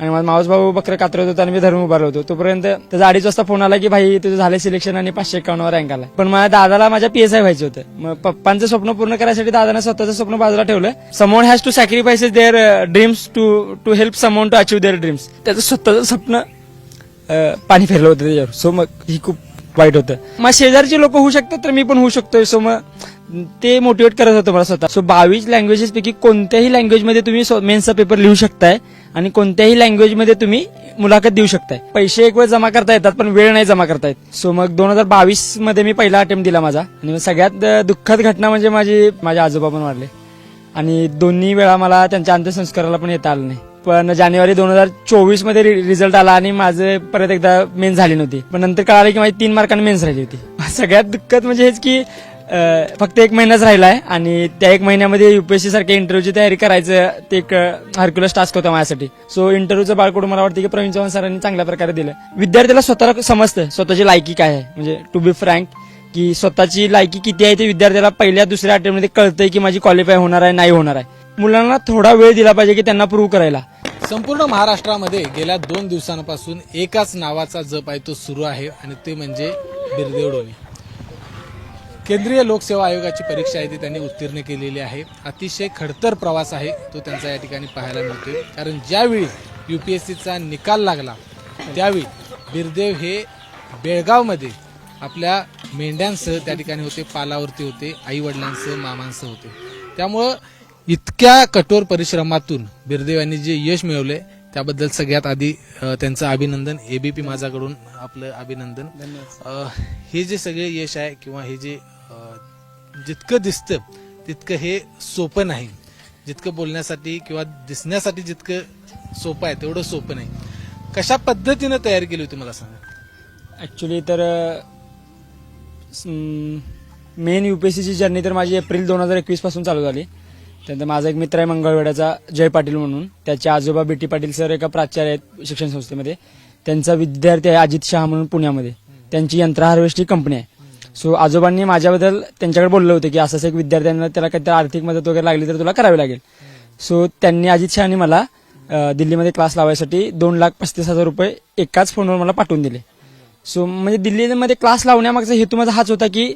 आणि माझा मावस भाऊ बकरं कात्रत होतो आणि मी धरून उभारलो होतो. तोपर्यंत त्याचा अडीच वाजता फोन आला की भाई तुझं झालं सिलेक्शन आणि पाचशे एकावन्नवर रँक आला पण माझ्या दादाला माझ्या पीएसआय व्हायचं होतं. मग पप्पांचं स्वप्न पूर्ण करायसाठी दादाने स्वतःचं स्वप्न बाजूला ठेवलं. Someone has to sacrifices their dreams to to help someone to achieve their dreams त्याचं स्वतःचं स्वप्न पाणी फिरलं होतं त्याच्यावर. सो मग ही खूप वाईट होतं. मग शेजारची लोक होऊ शकतात तर मी पण होऊ शकतोय. सो मग ते मोटिवेट करत होतं मला स्वतः. सो बावीस लँग्वेजेस पैकी कोणत्याही लँग्वेजमध्ये तुम्ही मेन्सचा पेपर लिहू शकताय आणि कोणत्याही लँग्वेजमध्ये तुम्ही मुलाखत देऊ शकताय. पैसे एक वेळ जमा करता येतात पण वेळ नाही जमा करता येत. सो मग दोन हजार बावीसमध्ये मी पहिला अटेम्प्ट दिला माझा. आणि मग सगळ्यात दुःखद घटना म्हणजे माझी माझे आजोबा पण वाढले आणि दोन्ही वेळा मला त्यांच्या अंत्यसंस्काराला पण येता आलं नाही. पण जानेवारी दोन हजार चोवीसमध्ये रिझल्ट आला आणि माझं परत एकदा मेन्स झाली नव्हती. पण नंतर कळालं की माझी तीन मार्कांनी मेन्स राहिली होती. सगळ्यात दुःखद म्हणजे हेच की फक्त एक महिनाच राहिला आहे आणि त्या एक महिन्यामध्ये युपीएससी सारख्या इंटरव्ह्यूची तयारी करायचं ते एक हरक्युलस टास्क होता माझ्यासाठी. सो इंटरव्ह्यूचं बाळकडून मला वाटतं की प्रवीण चव्हाण सरांनी चांगल्या प्रकारे दिलं विद्यार्थ्याला स्वतःला समजतं स्वतःची लायकी काय आहे? म्हणजे टू बी फ्रँक की स्वतःची लायकी किती आहे ते विद्यार्थ्याला पहिल्या दुसऱ्या अटेम्प्टमध्ये कळतंय की माझी क्वालिफाय होणार आहे नाही होणार आहे. मुलांना थोडा वेळ दिला पाहिजे की त्यांना प्रूव्ह करायला. संपूर्ण महाराष्ट्रामध्ये गेल्या दोन दिवसांपासून एकाच नावाचा जप आहे तो सुरू आहे आणि ते म्हणजे बिरदेव डोने केंद्रीय लोकसेवा आयोगाची परीक्षा आहे ती त्यांनी उत्तीर्ण केलेली आहे. अतिशय खडतर प्रवास आहे तो त्यांचा या ठिकाणी पाहायला मिळतोय. कारण ज्यावेळी युपीएससीचा निकाल लागला त्यावेळी बिरदेव हे बेळगावमध्ये आपल्या मेंढ्यांसह त्या ठिकाणी होते पालावरती होते आई वडिलांसह मामांसह होते. त्यामुळं इतक्या कठोर परिश्रमातून बिरदेव यांनी जे यश मिळवले त्याबद्दल सगळ्यात आधी त्यांचं अभिनंदन एबीपी माझ्याकडून आपलं अभिनंदन. हे जे सगळे यश आहे किंवा हे जे जितकं दिसतं तितकं हे सोपं नाही. जितकं बोलण्यासाठी किंवा दिसण्यासाठी जितकं सोपं आहे तेवढं सोपं नाही. कशा पद्धतीनं तयार केली होती मला सांगा? ऍक्च्युली तर मेन यू पी एस सीची जर्नी तर माझी एप्रिल दोन हजार एकवीसपासून चालू झाली. त्यानंतर माझा एक मित्र आहे मंगळवेड्याचा जय पाटील म्हणून. त्याचे आजोबा बीटी पाटील सर एका प्राचार्य आहेत शिक्षण संस्थेमध्ये. त्यांचा विद्यार्थी आहे अजित शहा म्हणून पुण्यामध्ये. त्यांची यंत्र हार्वेस्टिंग कंपनी आहे. सो आजोबांनी माझ्याबद्दल त्यांच्याकडे बोललं होतं की असंच एक विद्यार्थ्यांना त्याला काहीतरी आर्थिक मदत वगैरे लागली तर तुला करावी लागेल. सो त्यांनी अजित शहानी मला दिल्लीमध्ये क्लास लावायसाठी दोन लाख पस्तीस हजार रुपये एकाच फोनवर मला पाठवून दिले. सो म्हणजे दिल्लीमध्ये क्लास लावण्यामागचा हेतू माझा हाच होता की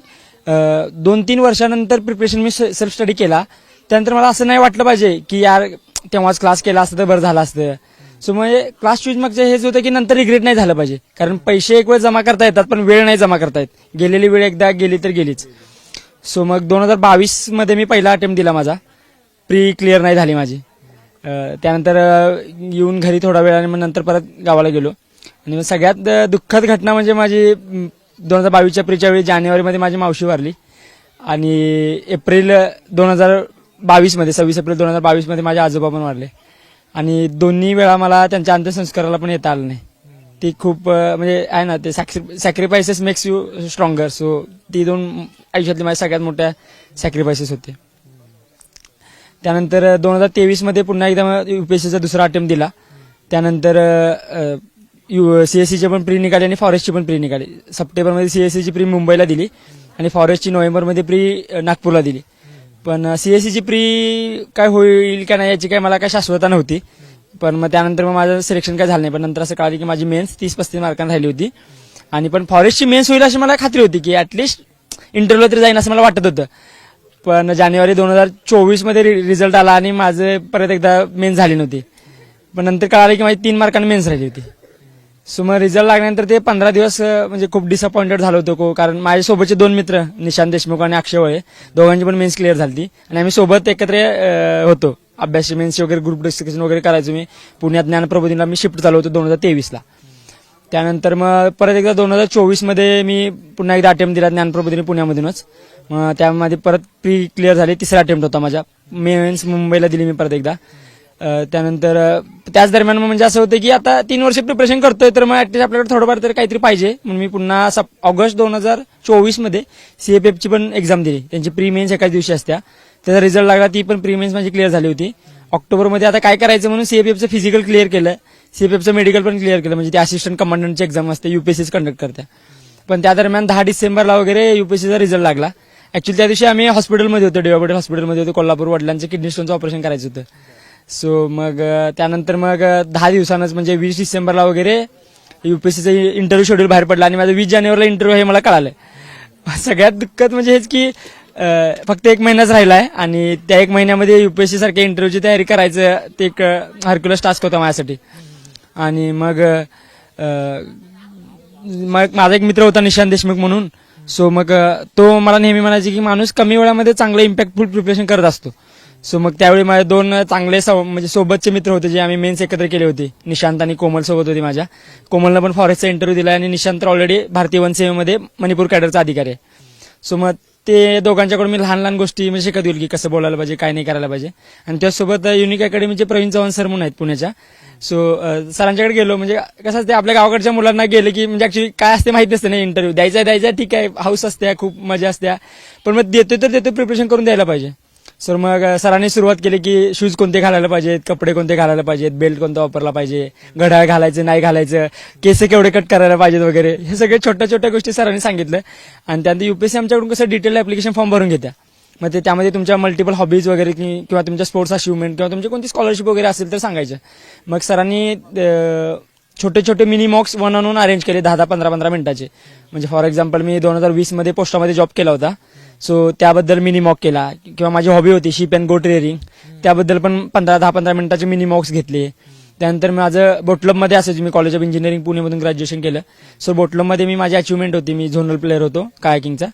दोन तीन वर्षानंतर प्रिपरेशन मी सेल्फ स्टडी केला. त्यानंतर मला असं नाही वाटलं पाहिजे की यार तेव्हाच क्लास केला असतं तर बरं झालं असतं. सो म्हणजे क्लास चूज मागचं हेच होतं की नंतर रिग्रेट नाही झालं पाहिजे. कारण पैसे एक वेळ जमा करता येतात पण वेळ नाही जमा करता येत. गेलेली वेळ एकदा गेली तर गेलीच. सो मग दोन हजार बावीसमध्ये मी पहिला अटेम्प्ट दिला माझा. प्री क्लिअर नाही झाली माझी. त्यानंतर येऊन घरी थोडा वेळ आणि मग नंतर परत गावाला गेलो. आणि मग सगळ्यात दुःखद घटना म्हणजे माझी दोन हजार बावीसच्या प्रीच्या वेळी जानेवारीमध्ये माझी मावशी वारली. आणि एप्रिल दोन हजार बावीसमध्ये सव्वीस एप्रिल दोन हजार बावीसमध्ये माझे आजोबा पण वारले. आणि दोन्ही वेळा मला त्यांच्या अंत्यसंस्काराला पण येता आलं नाही. ती खूप म्हणजे आहे ना ते sacrifices makes you stronger so ती दोन आयुष्यातली माझ्या सगळ्यात मोठ्या सॅक्रिफायसेस होते. त्यानंतर दोन हजार तेवीसमध्ये पुन्हा एकदा युपीएससीचा दुसरा अटेम्प्ट दिला. त्यानंतर सीएससीची पण प्री निघाली आणि फॉरेस्टची पण प्री निघाली. सप्टेंबरमध्ये सीएससीची प्री मुंबईला दिली आणि फॉरेस्टची नोव्हेंबरमध्ये प्री नागपूरला दिली. पण सीएससीची प्री काय होईल का नाही याची काय मला काय शाश्वता नव्हती. पण मग त्यानंतर मग माझं सिलेक्शन काय झालं नाही. पण नंतर असं कळालं की माझी मेन्स तीस पस्तीस मार्कांना राहिली होती. आणि पण फॉरेस्टची मेन्स होईल अशी मला खात्री होती की ऍटलिस्ट इंटरव्ह्यू तरी जाईन असं मला वाटत होतं. पण जानेवारी दोन हजार चोवीसमध्ये रिझल्ट आला आणि माझं परत एकदा मेन्स झाली नव्हती. पण नंतर कळालं की माझी तीन मार्कांनी मेन्स राहिली होती. सो मग रिझल्ट लागल्यानंतर ते पंधरा दिवस अं, म्हणजे खूप डिसअपॉइंटेड झालो होतो को. कारण माझ्यासोबतचे दोन मित्र निशांत देशमुख आणि अक्षय वळे दोघांची पण मेन्स क्लिअर झाली आणि आम्ही सोबत एकत्र अं, होतो. अभ्यास मेन्स वगैरे ग्रुप डिस्कशन वगैरे करायचो मी. पुण्यात ज्ञानप्रबोधीला मी शिफ्ट झालो होतो दोन हजार तेवीसला. त्यानंतर मग परत एकदा दोन हजार चोवीसमध्ये मी पुन्हा एकदा अटेम्प्ट दिला ज्ञानप्रबोधिनी पुण्यामधूनच. मग त्यामध्ये परत प्री क्लिअर झाली तिसरा अटेम्प्ट होता माझा. मेन्स मुंबईला दिली मी परत एकदा. त्यानंतर त्याच दरम्यान मग म्हणजे असं होतं की आता तीन वर्ष प्रिपरेशन करतोय तर मग ऍटलीस्ट आपल्याकडे थोडंफार तरी काहीतरी पाहिजे. म्हणून मी पुन्हा ऑगस्ट दोन हजार चोवीसमध्ये सीएपीएफची पण एक्झाम दिली. त्यांची प्री मेन्स एकाच दिवशी असत्या. त्याचा रिझल्ट लागला ती पण प्री मेन्स माझी क्लिअर झाली होती. ऑक्टोबरमध्ये आता काय करायचं म्हणून सीएपीएफचं फिजिकल क्लिअर केलं. सीएपीएफचं मेडिकल पण क्लिअर केलं. म्हणजे ते असिस्टंट कमांडंटची एक्झाम असते युपीएससीच कंडक्ट करते पण त्या दरम्यान दहा डिसेंबरला वगैरे युपीएससीचा रिझल्ट लागला. ऍक्च्युली त्या दिवशी आम्ही हॉस्पिटलमध्ये होतो डिवा पटेल हॉस्पिटलमध्ये होतो कोल्हापूर वडिलांचं किडनी स्टोनचं ऑपरेशन करायचं होतं. सो मग त्यानंतर मग दहा दिवसानंच म्हणजे वीस डिसेंबरला वगैरे युपीएससीचा इंटरव्ह्यू शेड्यूल बाहेर पडला आणि माझं वीस जानेवारीला इंटरव्ह्यू हे मला कळालं. सगळ्यात दुःखद म्हणजे हेच की फक्त एक महिनाच राहिला आहे आणि त्या एक महिन्यामध्ये युपीएससी सारख्या इंटरव्ह्यूची तयारी करायचं ते एक हरक्युलस टास्क होता माझ्यासाठी. आणि मग मग माझा एक मित्र होता निशांत देशमुख म्हणून. सो मग तो मला नेहमी म्हणायचे की माणूस कमी वेळामध्ये चांगलं इम्पॅक्टफुल प्रिपरेशन करत असतो. सो मग त्यावेळी माझे दोन चांगले म्हणजे सोबतचे मित्र होते जे आम्ही मेन्स एकत्र केले होते. निशांत आणि कोमल सोबत होते माझ्या. कोमलनं पण फॉरेस्टचा इंटरव्ह्यू दिला आणि निशांत तर ऑलरेडी भारतीय वनसेवेमध्ये मणिपूर कॅडरचा अधिकारी आहे. सो मग ते दोघांच्याकडून मी लहान लहान गोष्टी म्हणजे शिकत येईल की कसं बोलायला पाहिजे काय नाही करायला पाहिजे. आणि त्यासोबत युनिक अकॅडमीचे प्रवीण चव्हाण सर म्हणून आहेत पुण्याच्या. सो सरांच्याकडे गेलो म्हणजे कसं असते आपल्या गावाकडच्या मुलांना गेले की म्हणजे ऍक्च्युली काय असते माहिती असते ना इंटरव्ह्यू द्यायचा द्यायचा ठीक आहे हाऊस असते खूप मजा असते पण मग देतो तर देतो प्रिपरेशन करून द्यायला पाहिजे. सर मग सरांनी सुरुवात केली की शूज कोणते घालायला पाहिजेत कपडे कोणते घालायला पाहिजेत बेल्ट कोणता वापरला पाहिजे घड्याळ घालायचं नाही घालायचं केस केवढे कट करायला पाहिजेत वगैरे हे सगळे छोट्या छोट्या गोष्टी सरांनी सांगितलं. आणि त्यानंतर युपीएससी आमच्याकडून कसं डिटेल ऍप्लिकेशन फॉर्म भरून घेत्या. मग ते त्यामध्ये तुमच्या मल्टिपल हॉबीज वगैरे की- किंवा तुमच्या स्पोर्ट्स अचिव्हमेंट किंवा तुमची कोणती स्कॉलरशिप वगैरे असेल तर सांगायचं. मग सरांनी छोटे छोटे mini mocks one on one arrange केले दहा दहा पंधरा पंधरा मिनिटाचे. म्हणजे फॉर एक्झाम्पल मी दोन हजार वीसमध्ये पोस्टामध्ये जॉब केला होता. सो त्याबद्दल मिनी मॉक केला. किंवा माझी हॉबी होती शिप अँड गोट रेअरिंग. त्याबद्दल पण पंधरा दहा पंधरा मिनिटाचे मिनी मॉक्स घेतले. त्यानंतर माझं बोटलबमध्ये असायचं मी कॉलेज ऑफ इंजिनिअरिंग पुणेमधून ग्रॅज्युएशन केलं. सो बोटलबमध्ये मी माझी अचिव्हमेंट होती. मी झोनल प्लेअर होतो कायकिंगचा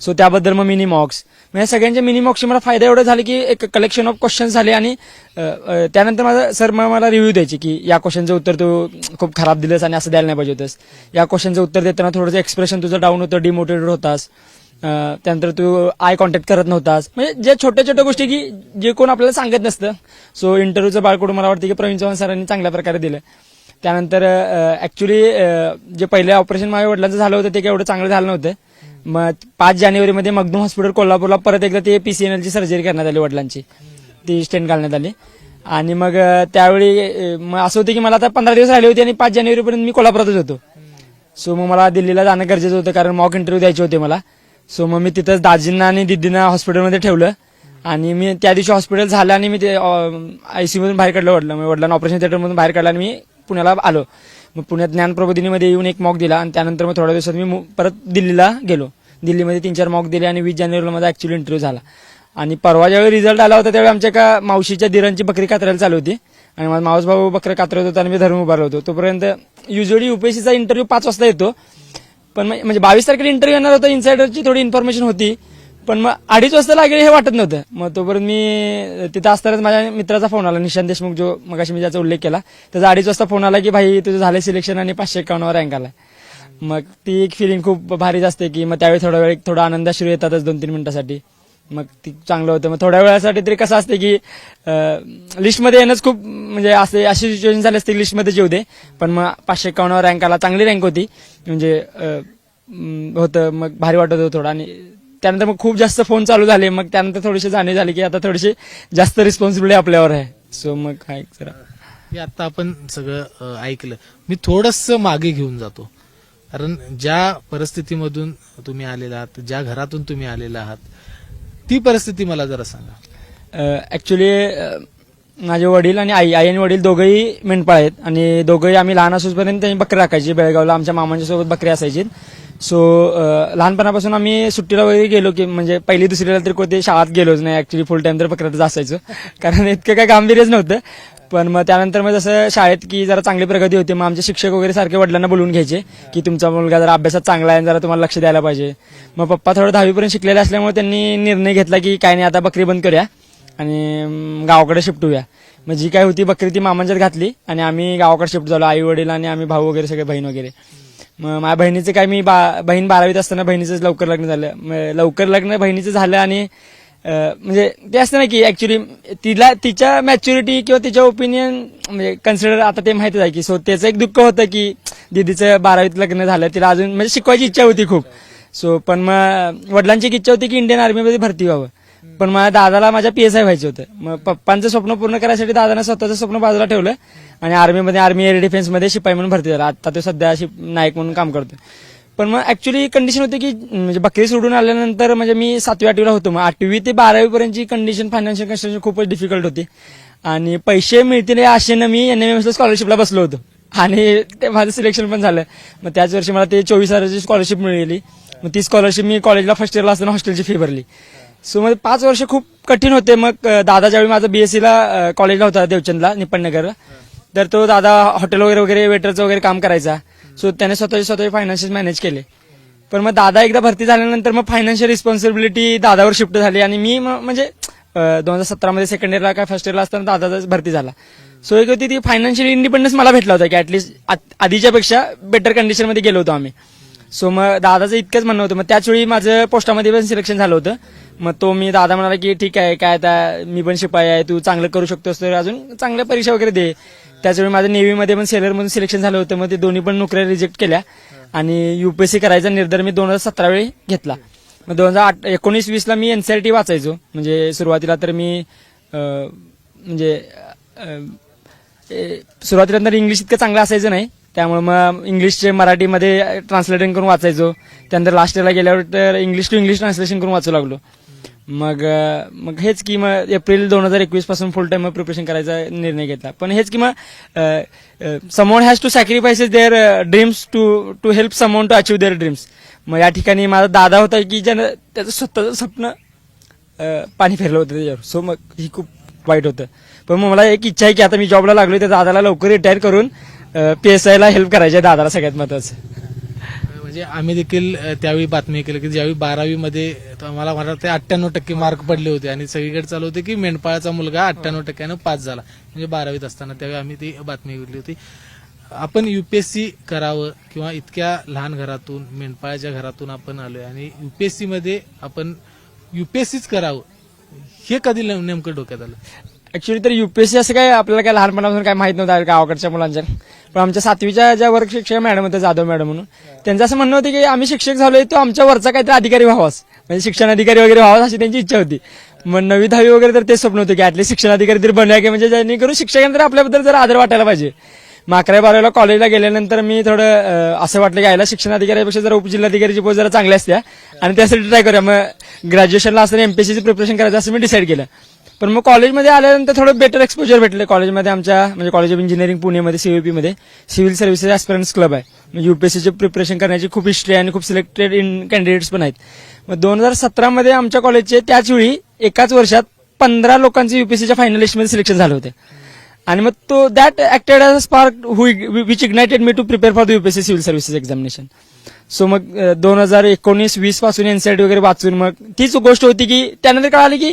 सो त्याबद्दल मग मिनी मॉक्स म्हणजे सगळ्यांच्या मिनी मॉक्सचे मला फायदा एवढा झाला की एक कलेक्शन ऑफ क्वेश्चन झाले आणि त्यानंतर माझा सर मग मला रिव्ह्यू द्यायचे की या क्वेश्चनचं उत्तर तू खूप खराब दिलंस आणि असं द्यायला नाही पाहिजे होतंस. या क्वेश्चनचं उत्तर देताना थोडंसं एक्सप्रेशन तुझं डाऊन होतं डिमोटिवेटेड होतास. त्यानंतर तू आय कॉन्टॅक्ट करत नव्हतास. म्हणजे ज्या छोट्या छोट्या गोष्टी की जे कोण आपल्याला सांगत नसतं. सो इंटरव्ह्यूचं बाळकडून मला वाटतं की प्रवीण चव्हाण सरांनी चांगल्या प्रकारे दिलं. त्यानंतर ऍक्च्युली जे पहिले ऑपरेशन माझ्या वडिलांचं झालं होतं ते काही एवढं चांगलं झालं नव्हतं. मग पाच जानेवारीमध्ये मगदूम हॉस्पिटल कोल्हापूरला परत एकदा ते पीसीएनएलची सर्जरी करण्यात आली वडिलांची. ती स्टेंट घालण्यात आली. आणि मग त्यावेळी मग असं होतं की मला आता पंधरा दिवस राहिले होते आणि पाच जानेवारीपर्यंत मी कोल्हापुरातच होतो. सो मग मला दिल्लीला जाणं गरजेचं होतं कारण मॉक इंटरव्ह्यू द्यायचे होते मला. सो मग मी तिथंच दाजींना आणि दिदींना हॉस्पिटलमध्ये ठेवलं. आणि मी त्या दिवशी हॉस्पिटल झालं आणि मी ते आयसीयू मधून बाहेर काढलं वडलं मी म्हणजे वडिलांना ऑपरेशन थिएटरमधून बाहेर काढलं आणि मी पुण्याला आलो. मग पुण्यात ज्ञान प्रबोधिनीमध्ये येऊन एक मॉक दिला आणि त्यानंतर मग थोड्या दिवसात मी परत दिल्लीला गेलो. दिल्लीमध्ये तीन चार मॉक दिले आणि वीस जानेवारीला माझा ऍक्च्युअली इंटरव्ह्यू झाला. आणि परवा ज्यावेळी रिझल्ट आला होता त्यावेळी आमच्या एका मावशीच्या दिरांची बकरी कातरायला चालू होती. आणि माझा मावस भाऊ बकरी कातरत होता आणि मी धर्म उभारलो होतो. तोपर्यंत युजली युपीएससीचा इंटरव्ह्यू पाच वाजता येतो. पण मग- म्हणजे बावीस तारखेला इंटरव्ह्यू येणार होता इन्सायडरची थोडी इन्फॉर्मेशन होती. पण मग अडीच वाजता लागेल हे वाटत नव्हतं. मग तोपर्यंत मी तिथं असतानाच माझ्या मित्राचा फोन आला निशांत देशमुख जो मग मी ज्याचा उल्लेख केला. त्याचा अडीच वाजता फोन आला की भाई तुझं झालं सिलेक्शन आणि पाचशे एकावन्नवर रँक आला मग ती एक फिलिंग खूप भारीच असते की मग त्यावेळी थोडा वेळ थोडा आनंदाश्रू येतातच दोन तीन मिनिटासाठी. मग ती चांगलं होतं. मग थोड्या वेळासाठी तरी कसं असते की लिस्टमध्ये येणंच खूप म्हणजे असे अशी सिच्युएशन झाली असते लिस्टमध्ये जेव दे. पण मग पाचशे एकावन्नवर रँक आला चांगली रँक होती. म्हणजे होतं मग भारी वाटत होतं थोडं. आणि त्यानंतर मग खूप जास्त फोन चालू झाले. मग त्यानंतर थोडीशी जाणीव झाली की आता थोडीशी जास्त रिस्पॉन्सिबिलिटी आपल्यावर आहे. सो मग काय जरा. हे आता आपण सगळं ऐकलं. मी थोडस मागे घेऊन जातो. कारण ज्या परिस्थितीमधून तुम्ही आलेला आहात ज्या घरातून तुम्ही आलेला आहात ती परिस्थिती मला जरा सांगा. ऍक्च्युली माझे वडील आणि आई आई आणि वडील दोघंही मेंढपाळ आहेत. आणि दोघंही आम्ही लहान असूपर्यंत त्यांनी बकरी राखायची. बेळगावला आमच्या मामांच्या सोबत बकरी असायची. सो लहानपणापासून आम्ही सुट्टीला वगैरे गेलो की म्हणजे पहिली दुसरीला तरी कोणते शाळेत गेलोच नाही. ऍक्च्युली फुल टाइम तर बकऱ्यातच असायचो. कारण इतकं काय गांभीर्यच नव्हतं. पण मग त्यानंतर मग जसं शाळेत की जरा चांगली प्रगती होती मग आमचे शिक्षक वगैरे सारखे वडिलांना बोलून घ्यायचे की तुमचा मुलगा जरा अभ्यासात चांगला आहे आणि जरा तुम्हाला लक्ष द्यायला पाहिजे. मग पप्पा थोडं दहावीपर्यंत शिकलेले असल्यामुळे त्यांनी निर्णय घेतला की काय नाही आता बकरी बंद करूया आणि गावाकडे शिफ्ट होऊया. मग जी काय होती बकरी ती मामांच्यात घातली आणि आम्ही गावाकडे शिफ्ट झालो आई वडील आणि आम्ही भाऊ वगैरे सगळे बहीण वगैरे. मग माझ्या बहिणीचं काय मी बा बहीण बारावीत असताना बहिणीचं लवकर लग्न झालं. मग लवकर लग्न बहिणीचं झालं आणि म्हणजे ते असतं ना की ऍक्च्युली तिला तिच्या मॅच्युरिटी किंवा तिच्या ओपिनियन म्हणजे कन्सिडर आता ते माहितीच आहे की सो त्याचं एक दुःख होतं की दीदीचं बारावीत लग्न झालं तिला अजून म्हणजे शिकवायची इच्छा होती खूप. सो पण मग वडिलांची इच्छा होती की इंडियन आर्मीमध्ये भरती व्हावं. पण माझ्या दादाला माझ्या पी एस आय व्हायचं होतं. मग पप्पांचं स्वप्न पूर्ण करायसाठी दादानं स्वतःचं स्वप्न बाजूला ठेवलं आणि आर्मीमध्ये आर्मी एअर डिफेन्समध्ये शिपाई म्हणून भरती झाला. आता तो सध्या नायक म्हणून काम करतोय. पण मग ऍक्च्युली कंडिशन होती की म्हणजे बकरी सोडून आल्यानंतर म्हणजे मी सातवी आठवीला होतो. मग आठवी ते बारावी पर्यंतची कंडिशन फायनान्शियल कंडिशन खूपच डिफिकल्ट होती. आणि पैसे मिळतील या आशेनं मी एन एम एम स्कॉलरशिपला बसलो होतो. आणि ते माझं सिलेक्शन पण झालं. मग त्याच वर्षी मला ते चोवीस हजाराची स्कॉलरशिप मिळाली. मग ती स्कॉलरशिप मी कॉलेजला फर्स्ट इयरला असताना हॉस्टेलची फी भरली. सो मग पाच वर्ष खूप कठीण होते. मग दादा ज्यावेळी माझा बीएससीला कॉलेजला होता देवचंदला निपणनगरला तर तो दादा हॉटेल वगैरे वगैरे वेटरचं वगैरे काम करायचा. सो त्याने स्वतःचे स्वतःचे फायनान्शियल मॅनेज केले. पण मग दादा एकदा भरती झाल्यानंतर मग फायनान्शियल रिस्पॉन्सिबिलिटी दादावर शिफ्ट झाली आणि मी म्हणजे दोन हजार सतरामध्ये सेकंड इयरला काय फर्स्ट इयरला असताना दादाचा भरती झाला. सो एक होती ती फायनान्शियल इंडिपेंडन्स मला भेटला होता की ऍटलीस्ट आधीच्या पेक्षा बेटर कंडिशनमध्ये गेलो होतो आम्ही. सो मग दादाचं इतकंच म्हणणं होतं. मग त्याच वेळी माझं पोस्टामध्ये पण सिलेक्शन झालं होतं. मग तो मी दादा म्हणाला की ठीक आहे काय आता मी पण शिपाई आहे तू चांगलं करू शकतोस तर अजून चांगल्या परीक्षा वगैरे दे. त्याचवेळी माझं नेव्हीमध्ये पण सेलर म्हणून सिलेक्शन झालं होतं. मग ते दोन्ही पण नोकऱ्या रिजेक्ट केल्या. आणि युपीएससी करायचा निर्धार मी दोन हजार सतरा वेळी घेतला. मग दोन हजार आठ एकोणीस वीसला मी एनसीआरटी वाचायचो. म्हणजे सुरुवातीला तर मी म्हणजे ए, सुरुवातीला तर इंग्लिश इतकं चांगलं असायचं नाही. त्यामुळे मग इंग्लिशचे मराठीमध्ये ट्रान्सलेटिंग करून वाचायचो. त्यानंतर लास्ट इयरला गेल्यावर तर इंग्लिश टू इंग्लिश ट्रान्सलेशन करून वाचू लागलो. मग मग हेच की मग एप्रिल दोन हजार एकवीसपासून फुल टाइम प्रिपरेशन करायचा निर्णय घेतला. पण हेच की मग someone has to sacrifices their dreams to to help someone to achieve their dreams मग या ठिकाणी माझा दादा होता की ज्यानं त्याचं स्वतःचं स्वप्न पाणी फिरलं होतं त्याच्यावर. सो मग ही खूप वाईट होतं. पण मग मला एक इच्छा आहे की आता मी जॉबला लागलो त्या दादाला लवकर रिटायर करून पी एस आयला हेल्प करायची आहे दादाला सगळ्यात महत्वाचं. म्हणजे आम्ही देखील त्यावेळी बातमी केली की ज्यावेळी बारावीमध्ये तर मला मला ते अठ्ठ्याण्णव टक्के मार्क पडले होते. आणि सगळीकडे चालू होते की मेंढपाळाचा मुलगा अठ्ठ्याण्णव टक्क्यानं पास झाला. म्हणजे बारावीत असताना त्यावेळी आम्ही ती बातमी घेतली होती. आपण युपीएससी करावं किंवा इतक्या लहान घरातून मेंढपाळाच्या घरातून आपण आलोय आणि युपीएससी मध्ये आपण युपीएससीच करावं हे कधी नेमकं डोक्यात आलं? ऍक्च्युली तर युपीएससी असं काय आपल्याला काय लहानपणापासून काय माहीत नव्हतं गावाकडच्या मुलांच्या. पण आमच्या सातवीच्या ज्या वर्ग शिक्षक मॅडम होत्या जाधव मॅडम म्हणून त्यांचं असं म्हणणं होतं की आम्ही शिक्षक झालोय तो आमच्या वरचा काहीतरी अधिकारी व्हावाच. म्हणजे शिक्षण अधिकारी वगैरे व्हावास अशी त्यांची इच्छा होती. मग नवी दहावी वगैरे तर ते स्वप्न होतं की आतले शिक्षण अधिकारी तरी बनूया की म्हणजे जेणेकरून शिक्षकांना तर आपल्याबद्दल जर आदर वाटायला पाहिजे. मग अकरावी बारावीला कॉलेजला गेल्यानंतर मी थोडं असं वाटलं की यायला शिक्षण अधिकाऱ्यापेक्षा जरा उपजिल्हाधिकारीची पोस्ट जरा चांगली असत्या. आणि त्यासाठी ट्राय करूया. मग ग्रॅज्युएशनला असताना एमपीएससीचं प्रिपरेशन करायचं असं मी डिसाईड केलं. पण मग कॉलेजमध्ये आल्यानंतर थोडं बेटर एक्सपोजर भेटले. कॉलेजमध्ये आमच्या म्हणजे कॉलेज ऑफ इंजिनिअरिंग पुणेमध्ये सीयूपीमध्ये सिव्हिल सर्व्हिसेस ऍस्पिरंट्स क्लब आहे. म्हणजे युपीएससीचे प्रिपरेशन करण्याची खूप हिस्ट्री आणि खूप सिलेक्टेड इन कॅन्डिडेट्स पण आहेत. मग दोन हजार सतरामध्ये आमच्या कॉलेजचे त्याच वेळी एकाच वर्षात पंधरा लोकांचे युपीएससीच्या फायनलिस्टमध्ये सिलेक्शन झाले होते. आणि मग तो that acted as a spark which ignited me to prepare for the UPSC civil services examination so मग दोन हजार एकोणीस वीसपासून एनसीआयटी वगैरे वाचून मग तीच गोष्ट होती की त्यानंतर कळाली की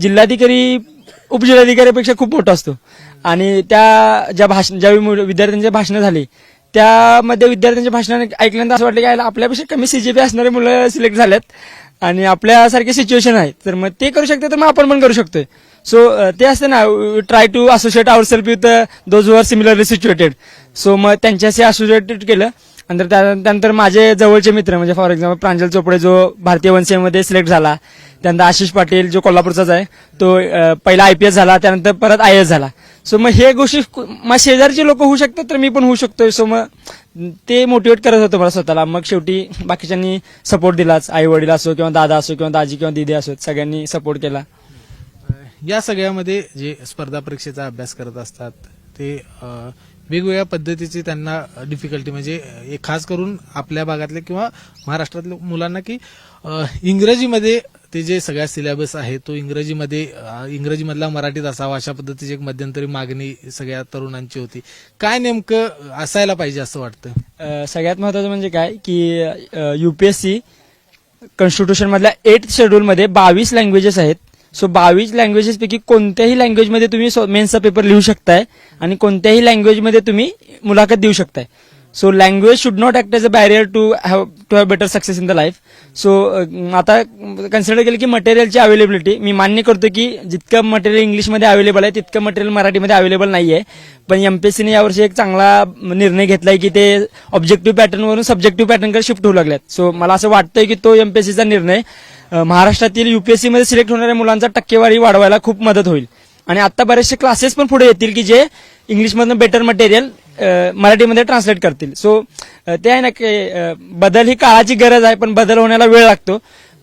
जिल्हाधिकारी उपजिल्हाधिकारीपेक्षा खूप मोठा असतो. आणि त्या ज्या भाषण ज्यावेळी मुलं- विद्यार्थ्यांची भाषणं झाली त्यामध्ये विद्यार्थ्यांच्या भाषणाने ऐकल्यानंतर असं वाटलं की याला आपल्यापेक्षा कमी सीजीपी असणारे मुलं सिलेक्ट झालेत आणि आपल्यासारखे सिच्युएशन आहे. तर मग ते करू शकते तर मग आपण पण करू शकतोय. सो ते असते ना try to associate our self with those are similarly situated so मग त्यांच्याशी असोसिएटेड केलं. नंतर त्या- त्यानंतर माझे जवळचे मित्र म्हणजे फॉर एक्झाम्पल प्रांजल चोपडे जो भारतीय वंशीमध्ये सिलेक्ट झाला त्यानंतर आशिष पाटील जो कोल्हापूरचाच आहे तो पहिला आय पी एस झाला त्यानंतर परत आय एस झाला. सो मग हे गोष्टी मग शेजारचे लोक होऊ शकतात तर मी पण होऊ शकतोय. सो मग ते मोटिवेट करत होतं मला स्वतःला. मग शेवटी बाकीच्यांनी सपोर्ट दिलाच. आई वडील असो किंवा दादा असो किंवा दाजी किंवा दिदी असो सगळ्यांनी सपोर्ट केला. या सगळ्यामध्ये जे स्पर्धा परीक्षेचा अभ्यास करत असतात ते वेगवेगळ्या पद्धतीची त्यांना डिफिकल्टी म्हणजे खास करून आपल्या भागातल्या किंवा महाराष्ट्रातल्या मुलांना की इंग्रजीमध्ये ते जे सगळ्या सिलेबस आहे तो इंग्रजीमध्ये इंग्रजीमधला मराठीत असावा अशा पद्धतीची एक मध्यंतरी मागणी सगळ्या तरुणांची होती. काय नेमकं असायला पाहिजे असं वाटतं? सगळ्यात महत्वाचं म्हणजे काय की युपीएससी कॉन्स्टिट्यूशन मधल्या एट शेड्यूलमध्ये बावीस लँग्वेजेस आहेत. सो बावीस लँग्वेजेसपैकी कोणत्याही लँग्वेजमध्ये तुम्ही मेन्सचा पेपर लिहू शकताय आणि कोणत्याही लँग्वेजमध्ये तुम्ही मुलाखत देऊ शकताय. So language should not act as a barrier to have to have better success in the life so आता कन्सिडर केलं की मटेरियलची अवेलेबिलिटी मी मान्य करतो की जितकं मटेरियल इंग्लिशमध्ये अवेलेबल आहे तितकं मटेरियल मराठीमध्ये अवेलेबल नाही आहे पण एमपीएससीने यावर्षी एक चांगला निर्णय घेतलाय की ते ऑब्जेक्टिव्ह पॅटर्नवरून सब्जेक्टिव्ह पॅटर्नकडे शिफ्ट होऊ लागल्यात सो मला असं वाटतंय की तो एमपीएससीचा निर्णय महाराष्ट्रातील युपीएससी मध्ये सिलेक्ट होणाऱ्या मुलांचा टक्केवारी वाढवायला खूप मदत होईल. आणि आता बरेचसे क्लासेस पण पुढे येतील की जे इंग्लिशमधनं बेटर मटेरियल मराठीमध्ये ट्रान्सलेट करतील. सो ते आहे ना की बदल ही काळाची गरज आहे पण बदल होण्याला वेळ लागतो.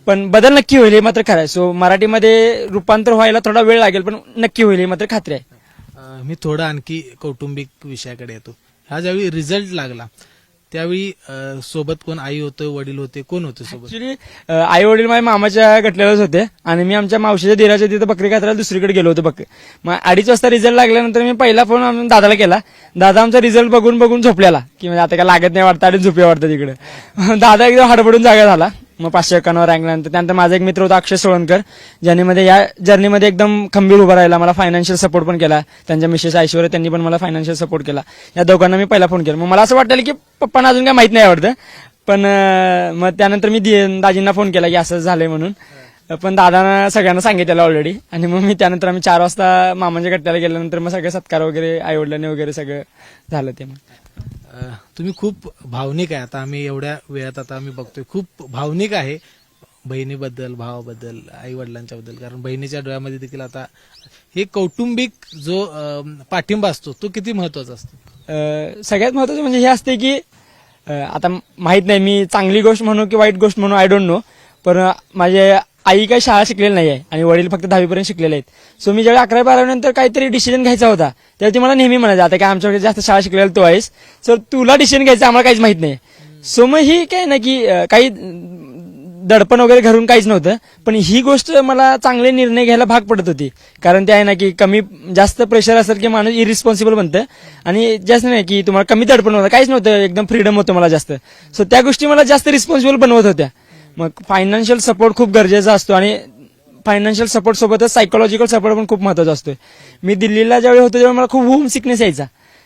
पण बदल नक्की होईल हे मात्र खरं आहे. सो मराठीमध्ये रूपांतर व्हायला थोडा वेळ लागेल पण नक्की होईल हे मात्र खात्री आहे. मी थोडं आणखी कौटुंबिक विषयाकडे येतो. हा ज्यावेळी रिझल्ट लागला त्यावेळी अ, सोबत कोण आई होतं वडील होते कोण होते सोबत? ऍक्च्युली आई वडील माझ्या मामाच्या गटल्यालाच होते आणि मी आमच्या मावशीच्या दिराच्या तिथं बकरी कात्राला दुसरीकडे गेलो होतो बकरी. मग अडीच वाजता रिझल्ट लागल्यानंतर मी पहिला फोन आम- दादाला केला. दादा आमचा रिझल्ट बघून बघून झोपलेला. की म्हणजे आता काय लागत नाही वाटतं आणि झोपे वाटतं तिकडे दादा एकदम हडबडून जागा झाला. मग पाचशे एकांवर रँकल्यानंतर त्यानंतर माझा एक मित्र होता अक्षय सोळणकर. ज्यांनी मध्ये या जर्नीमध्ये एकदम खंबीर उभा राहिला. मला फायनान्शियल सपोर्ट पण केला. त्यांच्या मिसेस ऐश्वर्या त्यांनी पण मला फायनान्शियल सपोर्ट केला. या दोघांना मी पहिला फोन केला. मग मला असं वाटलं की पप्पांना अजून काय माहीत नाही आवडतं. पण मग त्यानंतर मी दाजींना फोन केला की असं झालंय म्हणून. पण दादानं सगळ्यांना सांगितलेलं ऑलरेडी आणि मग मी त्यानंतर आम्ही चार वाजता मामांच्या गट्ट्याला गेल्यानंतर मग सगळं सत्कार वगैरे आईवडिलांनी वगैरे सगळं झालं ते मग. तुम्ही खूप भावनिक आहे. आता आम्ही एवढ्या वेळात आता आम्ही बघतोय. खूप भावनिक आहे बहिणीबद्दल भावाबद्दल आई वडिलांच्या बद्दल. कारण बहिणीच्या डोळ्यामध्ये देखील आता हे कौटुंबिक जो पाठिंबा असतो तो किती महत्त्वाचा असतो? सगळ्यात महत्वाचं म्हणजे हे असते की आता माहीत नाही मी चांगली गोष्ट म्हणू की वाईट गोष्ट म्हणू आय डोंट नो पण माझ्या माझे आई काही शाळा शिकलेली नाही आहे आणि वडील फक्त दहावीपर्यंत शिकलेले आहेत. सो मी ज्यावेळी अकरावी बारावीनंतर काहीतरी डिसिजन घ्यायचा होता तेव्हा ती मला नेहमी म्हणायचं आता काय आमच्याकडे जास्त शाळा शिकलेला तू आहेस? सर तुला डिसिजन घ्यायचं आम्हाला काहीच माहीत नाही. सो मग ही काय ना की अं, काही दडपण वगैरे घरून काहीच नव्हतं पण ही गोष्ट मला चांगले निर्णय घ्यायला भाग पडत होती. कारण ते आहे ना की कमी जास्त प्रेशर असेल की माणूस इरिस्पॉन्सिबल बनतं. आणि जास्त नाही की तुम्हाला कमी दडपण होतं काहीच नव्हतं एकदम फ्रीडम होतं मला जास्त. सो त्या गोष्टी मला जास्त रिस्पॉन्सिबल बनवत होत्या. मग फायनान्शियल सपोर्ट खूप गरजेचा असतो आणि फायनान्शियल सपोर्ट सोबतच सायकोलॉजिकल सपोर्ट पण खूप महत्त्वाचा असतो मी दिल्लीला ज्यावेळी होतो तेव्हा मला खूप होम सिकनेस यायचा.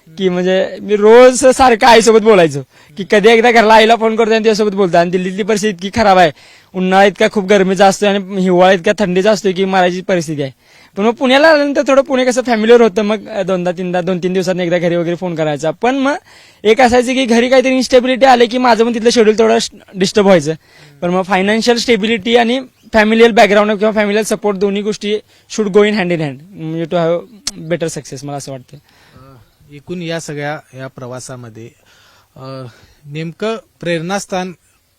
की म्हणजे मी रोज सारखं आईसोबत बोलायचो. की कधी एकदा घरला आईला फोन करतो आणि त्यासोबत बोलतो आणि दिल्लीतली परिस्थिती इतकी खराब आहे. उन्हाळा इतका खूप गरमीचा असतो आणि हिवाळा इतका थंडीचा असतो की मारायची परिस्थिती आहे. पण मग पुण्याला आल्यानंतर थोडं पुणे कसं फॅमिलीवर होतं. मग दोनदा तीनदा दोन तीन दिवसात एकदा घरी वगैरे फोन करायचा. पण मग एक असायचं की घरी काहीतरी इन्स्टेबिलिटी आली की माझं पण तिथलं शेड्यूल थोडं डिस्टर्ब व्हायचं. पण मग फायनान्शियल स्टेबिलिटी आणि फॅमिलीयल बॅकग्राऊंड किंवा फॅमिलीयल सपोर्ट दोन्ही गोष्टी should go in hand in hand you to have better success मला असं वाटतं. एकूण या सगळ्या या प्रवासामध्ये नेमकं प्रेरणास्थान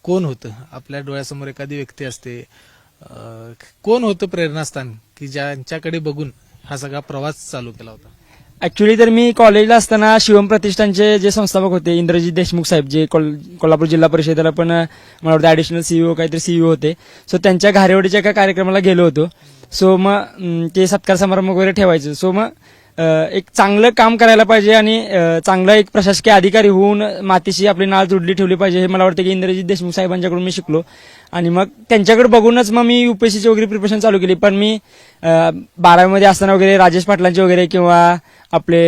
कोण होतं? आपल्या डोळ्यासमोर एखादी व्यक्ती असते कोण होतं प्रेरणास्थान? की ज्यांच्याकडे बघून हा सगळा प्रवास चालू केला होता. ऍक्च्युली तर मी कॉलेजला असताना शिवम प्रतिष्ठानचे जे संस्थापक होते इंद्रजीत देशमुख साहेब जे कोल्हापूर जिल्हा परिषदेला पण मला वाटतं ॲडिशनल सीईओ काहीतरी सीईओ होते. सो त्यांच्या घारेवडीच्या एका कार्यक्रमाला गेलो होतो. सो मग ते सत्कार समारंभ वगैरे ठेवायचे. सो मग एक चांगलं काम करायला पाहिजे आणि चांगला एक प्रशासकीय अधिकारी होऊन मातीशी आपली नाळ जोडली ठेवली पाहिजे हे मला वाटतं की इंद्रजीत देशमुख साहेबांच्याकडून मी शिकलो. आणि मग त्यांच्याकडे बघूनच मग मी युपीएससीची वगैरे प्रिपरेशन चालू केली. पण मी बारावीमध्ये असताना वगैरे राजेश पाटलांचे वगैरे किंवा आपले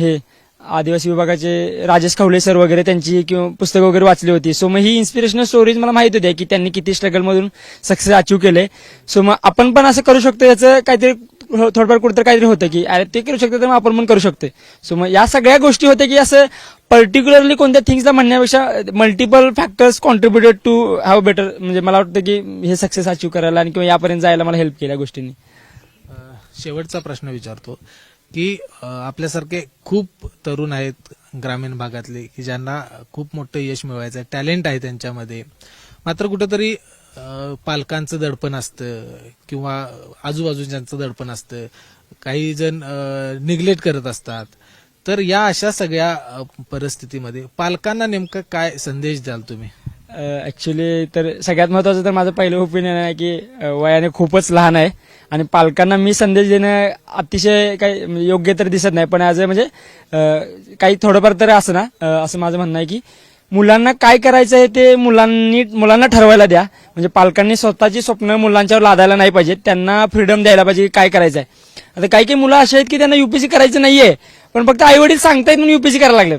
हे आदिवासी विभागाचे राजेश खवले सर वगैरे त्यांची किंवा पुस्तकं वगैरे वाचली होती. सो मग ही इन्स्पिरेशनल स्टोरीज मला माहीत होत्या की त्यांनी किती स्ट्रगलमधून सक्सेस अचीव केले. सो मग आपण पण असं करू शकतो याचं काहीतरी हो, थोडंफार कुठेतरी काहीतरी होतं की अरे ते करू शकते तर मग आपण पण करू शकते. सो मग या सगळ्या गोष्टी होत्या की असं पर्टिक्युलरली कोणत्या थिंग्सला म्हणण्यापेक्षा multiple factors contributed to have better म्हणजे मला वाटतं की हे सक्सेस अचीव करायला आणि किंवा यापर्यंत जायला मला हेल्प केल्या गोष्टींनी. शेवटचा प्रश्न विचारतो की आपल्यासारखे खूप तरुण आहेत ग्रामीण भागातले की ज्यांना खूप मोठं यश मिळवायचं आहे टॅलेंट आहे त्यांच्यामध्ये. मात्र कुठंतरी पालकांचं दडपण असतं किंवा आजूबाजूच्यांचं दडपण असतं. काही जण निग्लेक्ट करत असतात. तर या अशा सगळ्या परिस्थितीमध्ये पालकांना नेमकं काय संदेश द्याल तुम्ही? ऍक्च्युली तर सगळ्यात महत्वाचं तर माझं पहिलं ओपिनियन आहे की वयाने खूपच लहान आहे. आणि पालकांना मी संदेश देणं अतिशय काही म्हणजे योग्य तर दिसत नाही. पण ॲज म्हणजे, अ म्हणजे काही थोडंफार तर असं ना असं माझं म्हणणं आहे की मुलांना काय करायचं आहे ते मुलांनी मुलांना ठरवायला द्या. म्हणजे पालकांनी स्वतःची स्वप्न मुलांच्यावर लादायला नाही पाहिजे त्यांना फ्रीडम द्यायला पाहिजे की काय करायचं आहे आता काही काही मुलं असे आहेत की त्यांना युपीसी करायचं नाहीये. पण फक्त आई वडील सांगतायत म्हणून युपीसी करायला लागलेत.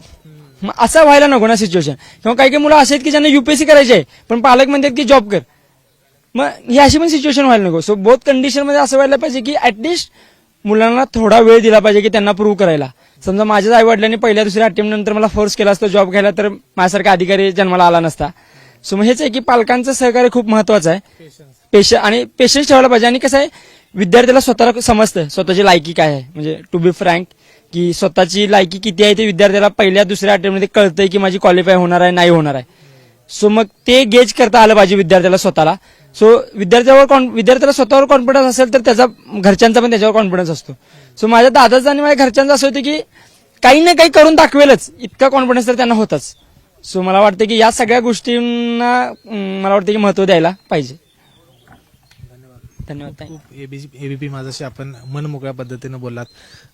मग असं व्हायला नको ना सिच्युएशन किंवा काही काही मुलं असे आहेत की ज्यांना युपीएससी करायचे आहे पण पालक म्हणतात की जॉब कर. मग ही अशी पण सिच्युएशन व्हायला नको. सो बोथ कंडिशनमध्ये असं व्हायला पाहिजे की ऍटलिस्ट मुलांना थोडा वेळ दिला पाहिजे की त्यांना प्रूव्ह करायला. समजा माझ्याच आई वडिलांनी पहिल्या दुसऱ्या अटेम्प्ट नंतर मला फोर्स केला असतो जॉब घ्यायला तर माझ्यासारखा अधिकारी जन्माला आला नसता. सो मग हेच आहे की पालकांचं सहकार्य खूप महत्वाचं आहे. पेश आणि पेशन्स ठेवायला पाहिजे. आणि कसं आहे विद्यार्थ्याला स्वतःला समजतं स्वतःची लायकी काय आहे. म्हणजे टू बी फ्रँक की स्वतःची लायकी किती आहे ते विद्यार्थ्याला पहिल्या दुसऱ्या अटेम्प्टमध्ये कळतंय की माझी क्वालिफाय होणार आहे नाही होणार आहे. सो मग ते गेज करता आलं पाहिजे विद्यार्थ्याला स्वतःला. सो विद्यार्थ्यावर कॉन विद्यार्थ्याला स्वतःवर कॉन्फिडन्स असेल तर त्याचा घरच्यांचा पण त्याच्यावर कॉन्फिडन्स असतो. सो माझ्या दादाचा आणि माझ्या घरच्यांचा असं होतं की काही ना काही करून दाखवेलच. इतका कॉन्फिडन्स तर त्यांना होताच. सो मला वाटतं की या सगळ्या गोष्टींना मला वाटतं की महत्त्व द्यायला पाहिजे. धन्यवाद. एबीपी माझ्याशी आपण मन मोकळ्या पद्धतीनं बोललात.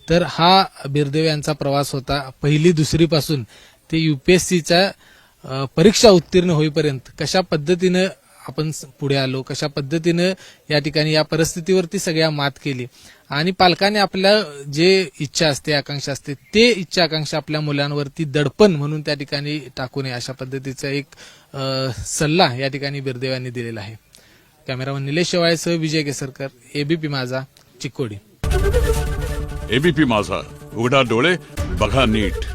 तर हा बिरदेव यांचा प्रवास होता पहिली दुसरी पासून ते युपीएससीच्या परीक्षा उत्तीर्ण होईपर्यंत कशा पद्धतीनं आपण पुढे आलो कशा पद्धतीनं या ठिकाणी या परिस्थितीवरती सगळ्या मात केली. आणि पालकाने आपल्या जे इच्छा असते आकांक्षा असते ते इच्छा आकांक्षा आपल्या मुलांवरती दडपण म्हणून त्या ठिकाणी टाकू नये अशा पद्धतीचा एक सल्ला या ठिकाणी बिरदेव यांनी दिलेला आहे. कॅमेरामन निलेश शेवाळेसह विजय केसरकर एबीपी माझा चिकोडी. एबीपी माझा उघडा डोळे बघा नीट.